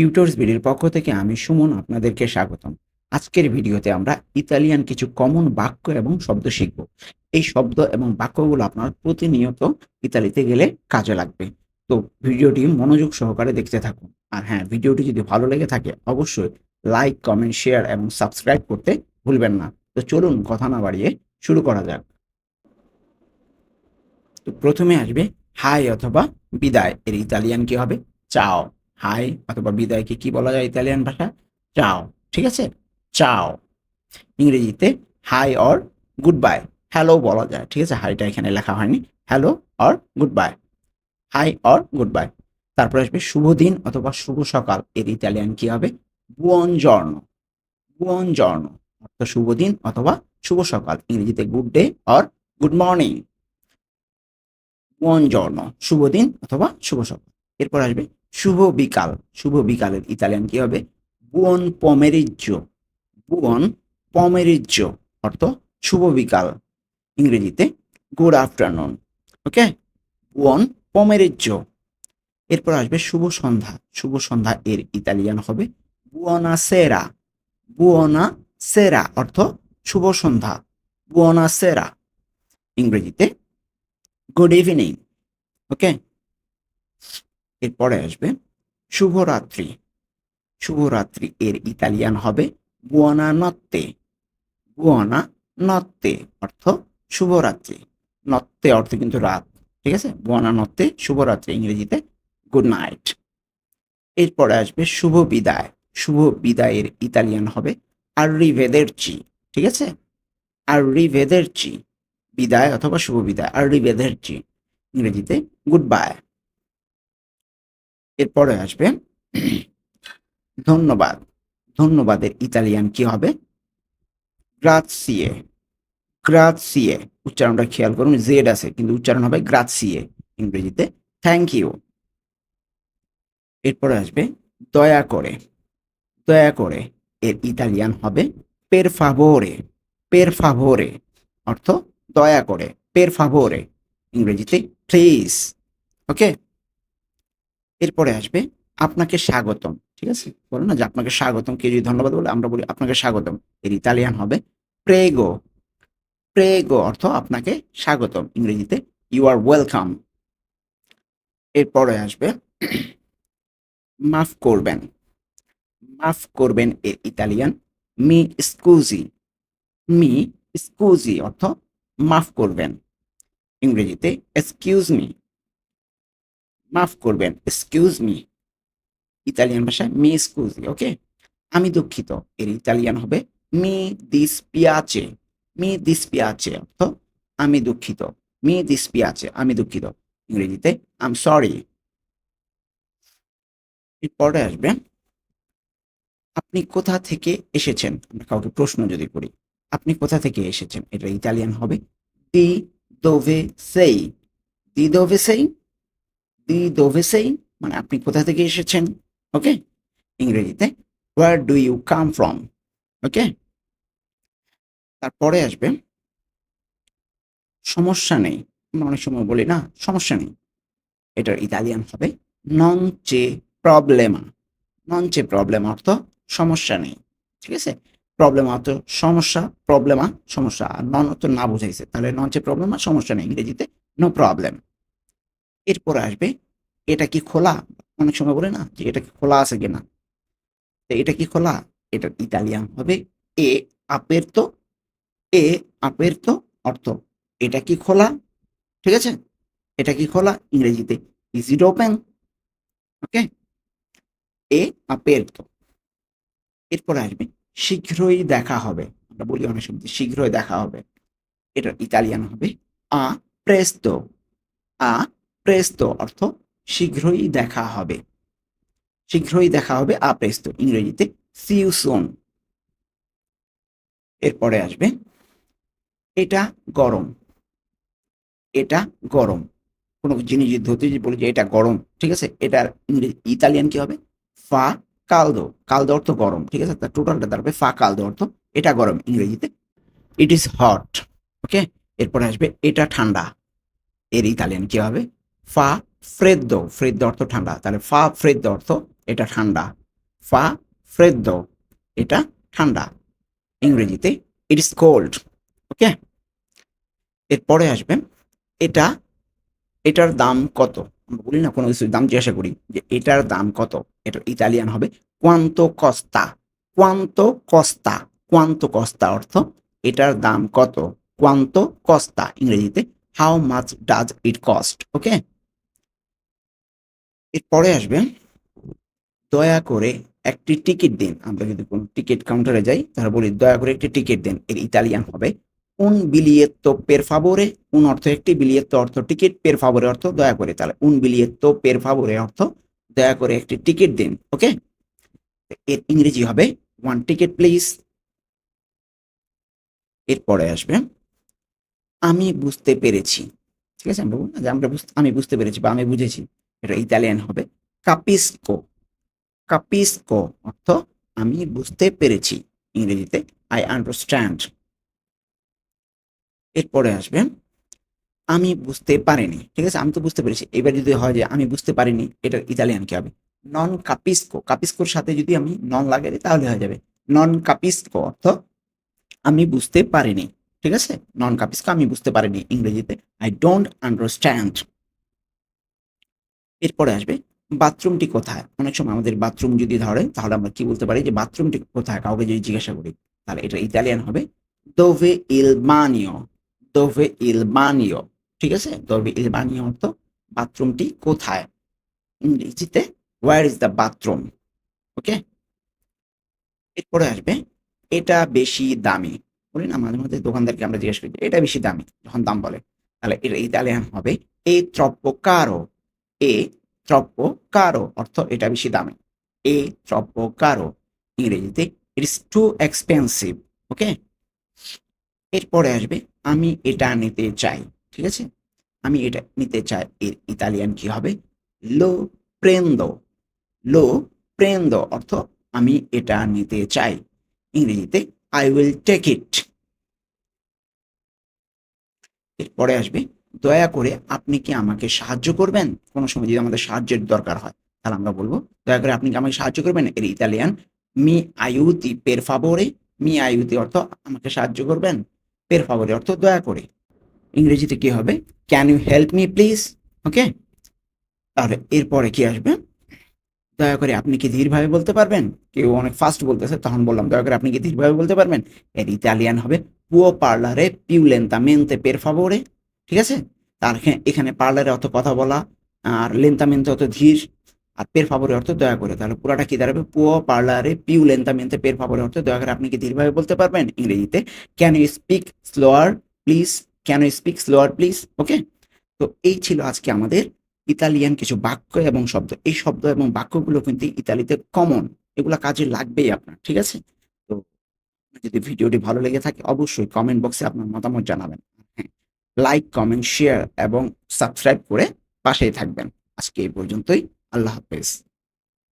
Tutors বিডির পক্ষ থেকে আমি সুমন আপনাদেরকে স্বাগতম। আজকের ভিডিওতে আমরা ইতালিয়ান কিছু কমন বাক্য এবং শব্দ শিখব। এই শব্দ এবং বাক্যগুলো আপনার প্রতিনিয়ত ইতালিতে গেলে কাজে লাগবে। তো ভিডিওটি মনোযোগ সহকারে দেখতে থাকুন। আর হ্যাঁ ভিডিওটি যদি ভালো লেগে থাকে, অবশ্যই লাইক, কমেন্ট, শেয়ার এবং সাবস্ক্রাইব করতে ভুলবেন না। তো চলুন কথা না বাড়িয়ে শুরু করা যাক। তো প্রথমে আসবে হাই অথবা বিদায়। এর ইতালিয়ান কি হবে? চাও। হাই অথবা বিদায়কে কি বলা যায় ইতালিয়ান ভাষা? চাও, ঠিক আছে? চাও। ইংরেজিতে hi or good bye hello বলা যায়, ঠিক আছে? হাইটা এখানে লেখা হয়নি, hello or good bye hi or good bye তারপর আসবে শুভ দিন অথবা শুভ সকাল, এর ইতালিয়ান কি হবে? বুয়ন জর্ণ বুয়ন জর্ণ অর্থ শুভ দিন অথবা শুভ সকাল, ইংরেজিতে good day or good morning. বুয়ন জর্ণ শুভ দিন অথবা শুভ সকাল। এরপর আসবে শুভ বিকাল, শুভ বিকালের ইতালিয়ান কি হবে? বুয়ন পমেরিজ্য বুয়ন পমেরিজ্য অর্থ শুভ বিকাল, ইংরেজিতে গুড আফটারনুন ওকে বুয়ন পমেরিজ্য এরপর আসবে শুভ সন্ধ্যা শুভ সন্ধ্যা এর ইতালিয়ান হবে বুয়না সেরা বুয়না সেরা অর্থ শুভ সন্ধ্যা বুয়না সেরা ইংরেজিতে গুড ইভিনিং ওকে এরপরে আসবে শুভরাত্রি। শুভরাত্রি এর ইতালিয়ান হবে বুয়ানা নত্তে বুয়ানা নত্তে অর্থ শুভরাত্রি। নত্তে অর্থ কিন্তু রাত, ঠিক আছে? বুয়ানা নত্তে শুভরাত্রি ইংরেজিতে গুড নাইট। এরপরে আসবে শুভ বিদায়। শুভ বিদায়ের ইতালিয়ান হবে আর্রিভেদেরচি ঠিক আছে? আর্রিভেদেরচি বিদায় অথবা শুভ বিদায়। আর্রিভেদেরচি ইংরেজিতে গুড বাই। এরপরে আসবে। ধন্যবাদ। ধন্যবাদের ইতালিয়ান কি হবে? গ্রাৎসিয়ে। গ্রাৎসিয়ে। উচ্চারণটা খেয়াল করুন, জেড আছে, কিন্তু উচ্চারণ হবে গ্রাৎসিয়ে ইংরেজিতে। Thank you. এরপরে আসবে, দয়া করে। দয়া করে এর ইতালিয়ান হবে পের ফাভোরে পের ফাভোরে অর্থ দয়া করে পের ফাভোরে ইংরেজিতে প্লিজ ওকে? এরপরে আসবে আপনাকে স্বাগতম, ঠিক আছে? বলো না যে আপনাকে স্বাগতম কেউ যদি ধন্যবাদ বলে, আমরা বলি আপনাকে স্বাগতম। এর ইতালিয়ান হবে প্রেগো। প্রেগো অর্থ আপনাকে স্বাগতম, ইংরেজিতে ইউ আর ওয়েলকাম এরপরে আসবে, মাফ করবেন মাফ করবেন এর ইতালিয়ান, মি স্কুজি। মি স্কুজি অর্থ মাফ করবেন, ইংরেজিতে এক্সকিউজ মি মাফ করবেন এক্সকিউজ মি ইতালিয়ান ভাষায়, মি স্কুজি ওকে আমি দুঃখিত, এর ইতালিয়ান হবে, মি দিস পিয়াচে মি দিস পিয়াচে অর্থ, আমি দুঃখিত মি দিস পিয়াচে আমি দুঃখিত ইংরেজিতে আম সরি এরপরে আসবে, আপনি কোথা থেকে এসেছেন? আমরা কাউকে প্রশ্ন যদি করি, আপনি কোথা থেকে এসেছেন? এটা ইতালিয়ান হবে দি দোভে সেই দি দোভে সেই দি দোভে মানে আপনি কোথা থেকে এসেছেন? ওকে ইংরেজিতে where do you come from okay তারপরে আসবে, সমস্যা নেই। আমরা অনেক সময় বলি, না, সমস্যা নেই। এটার ইতালিয়ান হবে নন চে প্রবলেমা নন চে প্রবলেম অর্থ সমস্যা নেই। ঠিক আছে? প্রবলেম অর্থ সমস্যা প্রবলেমা সমস্যা। আর নন অর্থ না বুঝাইছে। তাহলে নন চে প্রবলেমা সমস্যা নেই। ইংরেজিতে নো প্রবলেম এরপর আসবে, এটা কি খোলা? অনেক সময় বলে না যে এটা কি খোলা আছে কিনা। তো এটা কি খোলা? এটা ইতালিয়ান হবে। এ আপের তো, এ আপের তো অর্থ। এটা কি খোলা? ঠিক আছে? এটা কি খোলা? ইংরেজিতে ইজ ইট ওপেন ওকে এ আপের তো। এরপর আসবে, শীঘ্রই দেখা হবে। আমরা বলি অনেক সময় শীঘ্রই দেখা হবে। এটা ইতালিয়ান হবে। আ প্রেস্তো আ প্রেস্তো অর্থ শীঘ্রই দেখা হবে। শীঘ্রই দেখা হবে আ প্রেস্তো ইংরেজিতে সিউ সুন এরপরে আসবে, এটা গরম। এটা গরম। কোনো জিনিস ধরতে যদি বলি যে এটা গরম, ঠিক আছে? এটার ইংরেজি, ইতালিয়ান কি হবে? ফা কালদো। কালদো অর্থ গরম, ঠিক আছে? তার টোটালটা দাঁড়াবে ফা কালদো অর্থ, এটা গরম ইংরেজিতে। ইট ইজ হট ওকে এরপরে আসবে, এটা ঠান্ডা। এর ইতালিয়ান কি হবে? ফা ফ্রেদ্দো ফ্রেদ্দো অর্থ ঠান্ডা, তাহলে ফা ফ্রেদ্দো অর্থ এটা ঠান্ডা, ফা ফ্রেদ্দো এটা ঠান্ডা, ইংরেজিতে ইট ইস কোল্ড ওকে এরপরে আসবে এটা, এটার দাম কত? আমরা বলি না কোনো কিছুর দাম, জিজ্ঞাসা করি যে এটার দাম কত? এটা ইতালিয়ান হবে কোয়ান্তো কস্তা কোয়ান্তো কস্তা কোয়ান্তো কস্তা অর্থ এটার দাম কত? কোয়ান্তো কস্তা ইংরেজিতে how much does it cost okay এরপরে আসবে দয়া করে একটি টিকিট দিন। আমরা যদি কোনো টিকিট কাউন্টারে যাই তাহলে বলি, দয়া করে একটি টিকিট দিন। এর ইতালিয়ান হবে উন বিলিয়েত্তো পের ফাবরে উন অর্থ একটি বিলিয়েত্তো অর্থ টিকিট পের ফাভোরে অর্থ, দয়া করে তাহলে উন বিলিয়েত্তো পের ফাভোরে অর্থ, দয়া করে একটি টিকিট দিন। ওকে? এর ইংরেজি হবে ওয়ান টিকিট প্লিজ এরপরে আসবে, আমি বুঝতে পেরেছি। ঠিক আছে আমরা বুঝতে- আমি বুঝতে পেরেছি বা আমি বুঝেছি। এটা ইতালিয়ান হবে। কাপিসকো কাপিসকো অর্থ আমি বুঝতে পেরেছি ইংরেজিতে। আই আন্ডারস্ট্যান্ড এরপরে আসবে, আমি বুঝতে পারিনি। ঠিক আছে? আমি তো বুঝতে পেরেছি। এবার যদি হয় যে আমি বুঝতে পারিনি, এটা ইতালিয়ান কি হবে? নন কাপিসকো কাপিসকোর সাথে যদি আমি নন লাগাই, তাহলে হয়ে যাবে। নন কাপিসকো অর্থ আমি বুঝতে পারিনি। ঠিক আছে? নন কাপিসকো আমি বুঝতে পারিনি ইংরেজিতে। আই ডোন্ট আন্ডারস্ট্যান্ড এরপরে আসবে, বাথরুমটি কোথায়? অনেক সময় আমাদের বাথরুম যদি ধরে, তাহলে আমরা কি বলতে পারি যে বাথরুমটি কোথায়? কাউকে যদি জিজ্ঞাসা করি, তাহলে এটা ইতালিয়ান হবে দোভে ইল বানিও দোভে ইল বানিও ঠিক আছে? দোভে ইল বানিও অর্থ, বাথরুমটি কোথায়? ইংরেজিতে where is the bathroom okay এরপরে আসবে, এটা বেশি দামি। বলি না, মাঝে মাঝে দোকানদারকে আমরা জিজ্ঞেস করি, এটা বেশি দামি? যখন দাম বলে, তাহলে এটা ইতালিয়ান হবে এ ট্রপ্পো কারও এ ট্রপ্পো কারও, অর্থ এটা বেশি দামি। এ ট্রপ্পো কারও। ইংরেজিতে ইট ইস টু এক্সপেন্সিভ ওকে এরপরে আসবে, আমি এটা নিতে চাই, ঠিক আছে? আমি এটা নিতে চাই, এর ইতালিয়ান কি হবে? লো প্রেন্দো লো প্রেন্দো অর্থ আমি এটা নিতে চাই। ইংরেজিতে আই উইল টেক ইট এরপরে আসবে দয়া করে আপনি কি আমাকে সাহায্য করবেন? কোনো সময় যদি আমাদের সাহায্যের দরকার হয়, তাহলে আমরা বলব, দয়া করে আপনি কি আমাকে সাহায্য করবেন? এর ইতালিয়ান মি আয়ুতি পের ফাভোরে মি আয়ুতি অর্থ, আমাকে সাহায্য করবেন? পের ফাভোরে অর্থ, দয়া করে। ইংরেজিতে কি হবে? Can you help me please okay তাহলে এরপরে কি আসবে? দয়া করে আপনি কি ধীরভাবে বলতে পারবেন? কেউ অনেক ফাস্ট বলতেছে, তখন বললাম, দয়া করে আপনি কি ধীরভাবে বলতে পারবেন? এর ইতালিয়ান হবে পুও পার্লারে পিউলেন্তা লেন্তামেন্তে পের ফাভোরে ঠিক আছে? তার এখানে- পার্লারে অত কথা বলা, আর লেন্তামেন্তে অত ধীর, আর পের ফাভোরে অর্থ দয়া করে। তাহলে পুরাটা কি দাঁড়াবে? পুও পার্লারে পিউ লেন্তামেন্তে পের ফাভোরে অর্থ দয়া করে। আপনি কি ধীরভাবে বলতে পারবেন ইংরেজিতে? Can you speak slower please can you speak slower please okay তো এই ছিল আজকে আমাদের ইতালিয়ান কিছু বাক্য এবং শব্দ। এই শব্দ এবং বাক্যগুলো কিন্তু ইতালিতে কমন এগুলো কাজে লাগবেই আপনার, ঠিক আছে? তো যদি ভিডিওটি ভালো লেগে থাকে, অবশ্যই কমেন্ট বক্সে আপনার মতামত জানাবেন। হ্যাঁ। লাইক কমেন্ট শেয়ার এবং সাবস্ক্রাইব করে পাশেই থাকবেন। আজকে এই পর্যন্তই। আল্লাহ হাফেজ।